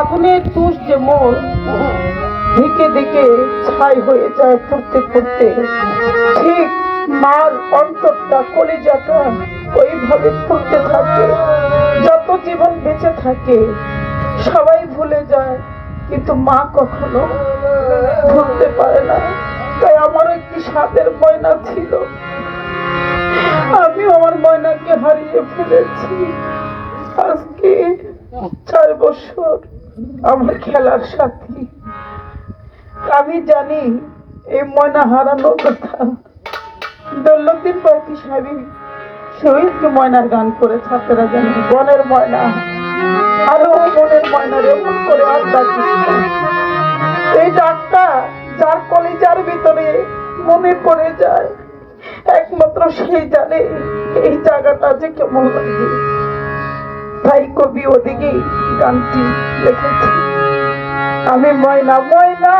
আগুনের তুষ যে মোর ছাই হয়ে যায় ঠিক মার অন্তরটা ওইভাবে থাকে। যত জীবন বেঁচে থাকে, সবাই ভুলে যায়, কিন্তু মা কখনো ভুলতে পারে না। তাই আমার একটি সাদের ময়না ছিল। আমি আমার ময়নাকে হারিয়ে ফেলেছি। আজকে চার বছর আমার খেলার সাথী। আমি জানি এই ময়না হারানোর কথা। দৌলতদিন পয়তি সাহেব শহীদ ময়নার গান করেছে, আপনারা জানেন, বনের ময়না। আরও বনের ময়না এমন করে আর এই ডাকটা যার কলিজার ভিতরে মনে পড়ে যায়। একমাত্র সেই জানে এই জায়গাটা যে কেমন লাগে। তাই কবি ওদিকে গানটি লিখেছে আমি ময়না ময়না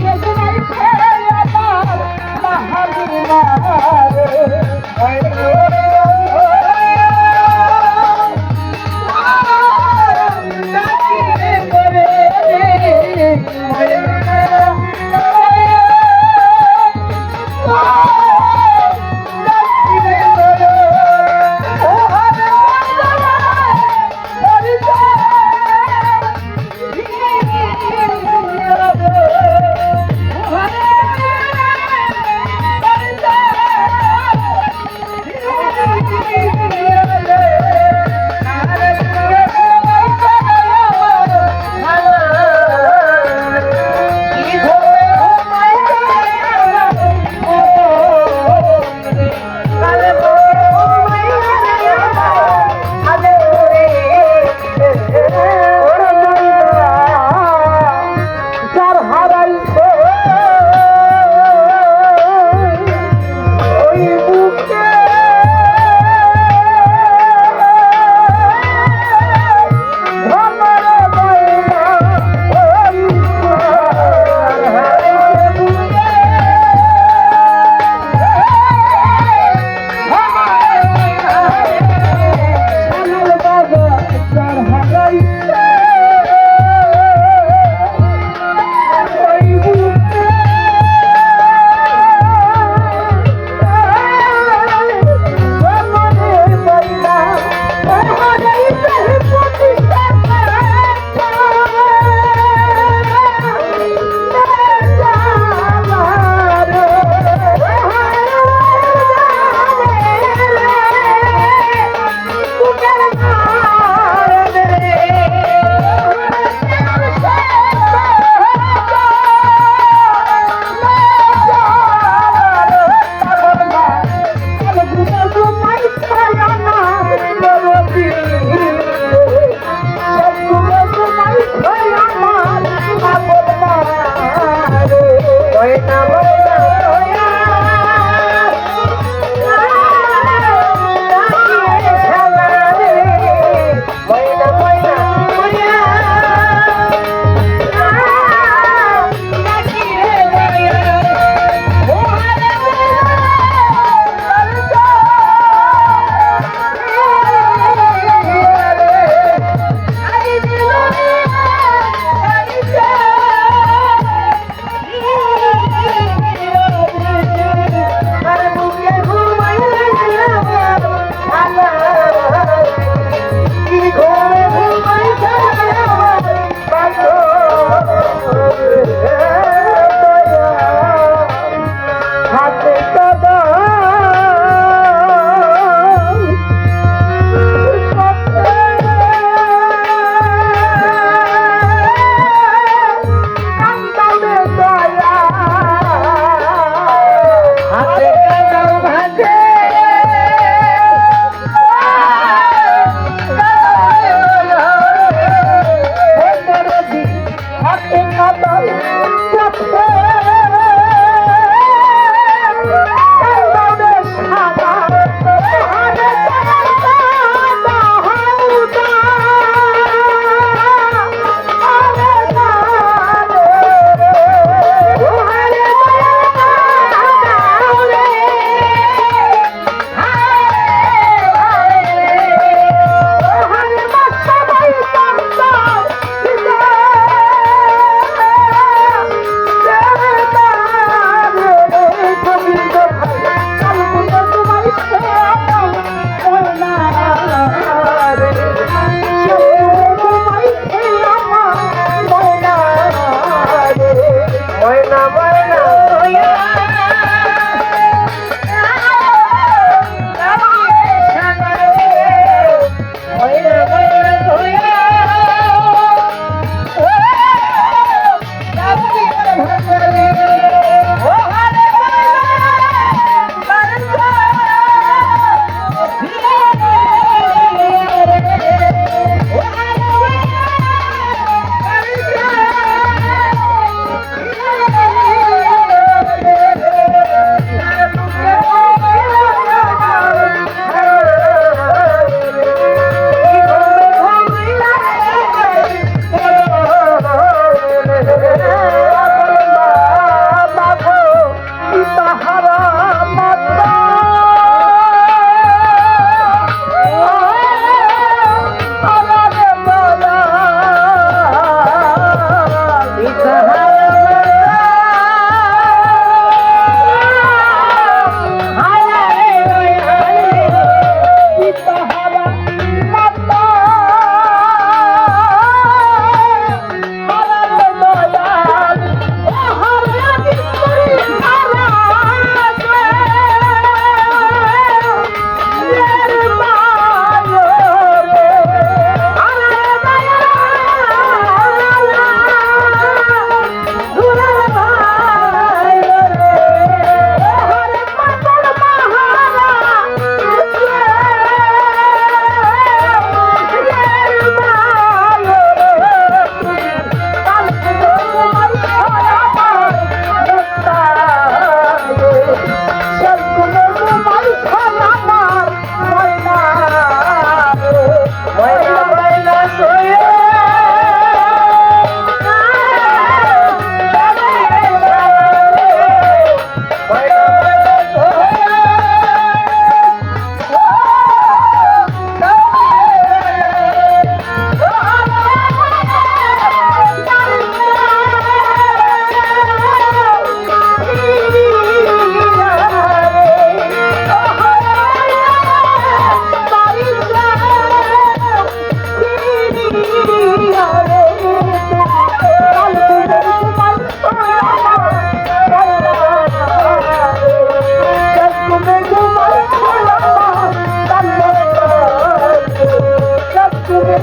Thank you.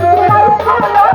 তোমার